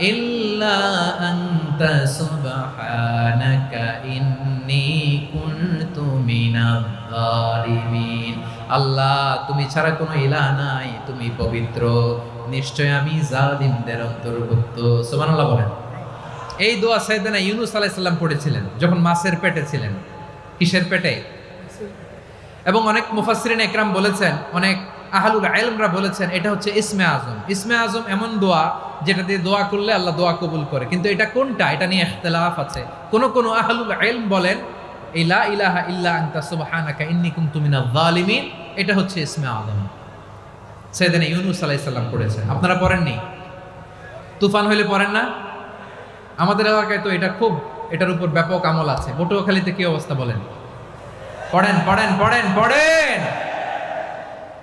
ইল্লা আনতা সুবহানাকা ইন্নী কুনতু মিনাজ জালিমিন আল্লাহ, তুমি ছাড়া কোনো ইলাহ নাই, তুমি পবিত্র। নিশ্চয় আমি জালিমদের অন্তর্ভুক্ত। সুবহানাল্লাহ বলেন। এই দোয়া সাইয়েদনা ইউনুস আলাইহিস সালাম পড়েছিলেন, যখন মাছের পেটে ছিলেন। কিসের পেটে? এবং অনেক মুফাসসিরিন একরাম বলেছেন, অনেক আহলুল আলমরা বলেছেন, এটা হচ্ছে ইসমে আজম। ইসমে আজম এমন দোয়া যেটা দিয়ে দোয়া করলে আল্লাহ দোয়া কবুল করে। কিন্তু এটা কোনটা? এটা নিয়ে ইখতিলাফ আছে। কোন কোন আহলুল ইলম বলেন, এই লা ইলাহা ইল্লা আনতা সুবহানাকা ইন্নী কুনতু মিনাজ জালিমিন এটা হচ্ছে ইসমে আজম। সাইয়েদনা ইউনুস আলাইহিস সালাম পড়েছেন। আপনারা পড়েননি? তুফান হইলে পড়েন না? আমাদের এলাকায় তো এটা খুব, এটার উপর ব্যাপক আমল আছে। পটুয়াখালীতে কি অবস্থা বলেন? পড়েন পড়েন পড়েন পড়েন!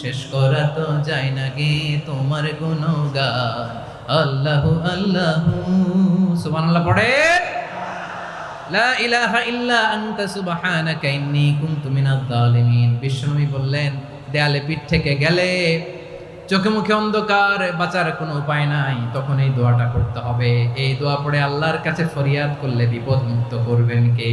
শেষ করা তো যায় না গে তোমার গুণগান। আল্লাহু আল্লাহু। সুবহানাল্লাহ পড়ে। লা ইলাহা ইল্লা আনতা সুবহানাকা ইন্নী কুনতু মিনাজ জালিমিন বিশ্বনবী বললেন, দেয়ালে পিঠ থেকে গেলে চোখে মুখে অন্ধকার বাঁচার কোনো উপায় নাই, তখন এই দোয়াটা করতে হবে। এই দোয়া পড়ে আল্লাহর কাছে ফরিয়াদ করলে বিপদ মুক্ত করবেন কে?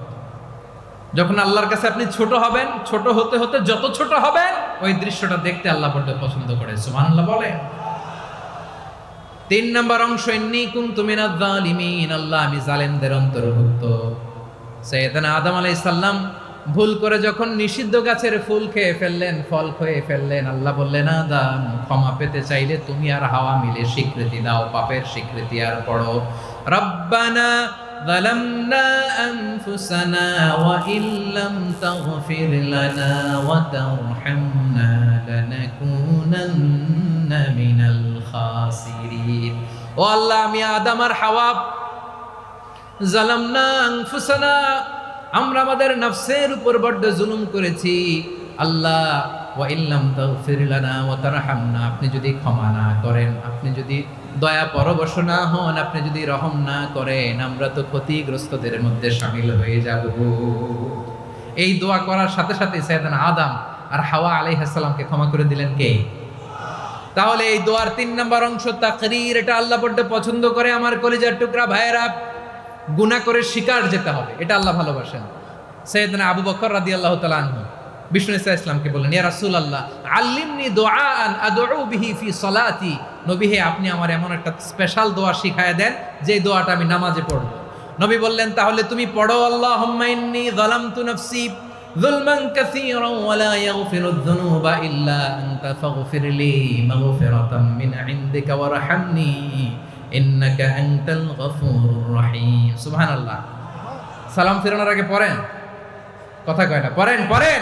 যখন আল্লাহর কাছে আপনি ছোট হবেন, ছোট হতে হতে যত ছোট হবেন, ওই দৃশ্যটা দেখতে আল্লাহ বড্ড পছন্দ করে। সুবহানাল্লাহ বলে। তিন নম্বর অংশ কুনতু মিনাজ জালিমিন আল্লাহ আমি জালেমদের অন্তর্ভুক্ত। সৈয়দনা আদম আলাইহিস সালাম ভুল করে যখন নিষিদ্ধ গাছের ফুল খেয়ে ফেললেন, ফল খেয়ে ফেললেন, আল্লাহ বললেন, আদম, ক্ষমা পেতে চাইলে তুমি আর হাওয়া মিলে স্বীকৃতি দাও, পাপের স্বীকৃতি আর পড়ো। রব্বানা ظلمنا أنفسنا وإن لم تغفر لنا وترحمنا لنكونن من الخاسرين ও আল্লাহ আমি আদম আর হাওয়া জালামনা আনফুসানা আমরা আমাদের নফসের উপর বড্ড জুলুম করেছি আল্লাহ ওয়া ইল্লাম তাগফির লানা ওয়া তারহামনা আপনি যদি ক্ষমা না করেন আপনি যদি দয়া পরবশ না হন, আপনি যদি রহম না করেন, আমরা তো ক্ষতিগ্রস্তদের মধ্যে সামিল হয়ে যাব। এই দোয়া করার সাথে সাথে সাইয়েদানা আদম আর হাওয়া আলাইহিস সালামকে ক্ষমা করে দিলেন কে? তাহলে এই দোয়ার তিন নম্বর অংশ তাকরীর, এটা আল্লাহ বড্ড পছন্দ করে। আমার কলিজার টুকরা ভাইয়েরা, গুনাহ করে শিকার যেতে হবে, এটা আল্লাহ ভালোবাসেন। সৈয়দনা আবু বকর রাদিয়াল্লাহু তাআলা আনহু, বিষ্ণু ইসা ইসলামকে বললেন, ইয়া রাসূলুল্লাহ, আল্লিমনি দুআআন আদউ বিহি ফি সলাতি নবী হে, আপনি আমার এমন একটা স্পেশাল দোয়া শিখায় দেন যে দোয়াটা আমি নামাজে পড়ব। নবী বললেন, তাহলে তুমি পড়ো আল্লাহ হুম্মাইন্নি যালামতু নাফসি যুলমান কাসীরা ওয়া লা ইয়াগফিরুদ যুনুবা ইল্লা আনতা ফাগফিরলি মাগফিরাতাম মিন ইনদিকা ওয়ারহামনি ইন্নাকা আনতাল গফুরুর রহিম। সুবহানাল্লাহ। সালাম ফেরানোর আগে পড়েন? কথা কয় না, পড়েন পড়েন।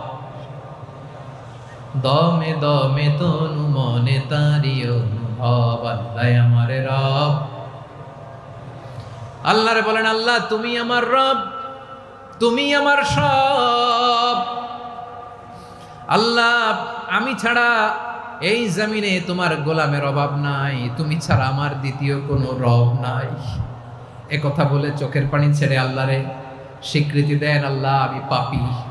দমে দমে তনু মনে তারি অনুভব, আল্লাহ আমারে রব। আল্লাহরে বলেন, আল্লাহ, তুমি আমার রব, তুমি আমার সব। আল্লাহ, আমি ছাড়া এই জমিনে তোমার গোলামের অভাব নাই, তুমি ছাড়া আমার দ্বিতীয় কোনো রব নাই। এ কথা বলে চোখের পানি ছেড়ে আল্লাহরে স্বীকৃতি দেন, আল্লাহ, আমি পাপি।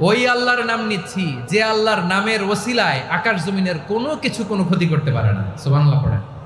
ওই আল্লাহর নাম নিচ্ছি, যে আল্লাহর নামের ওসিলায় আকাশ জমিনের কোনো কিছু কোনো ক্ষতি করতে পারে না। সোবাংলা পড়েন।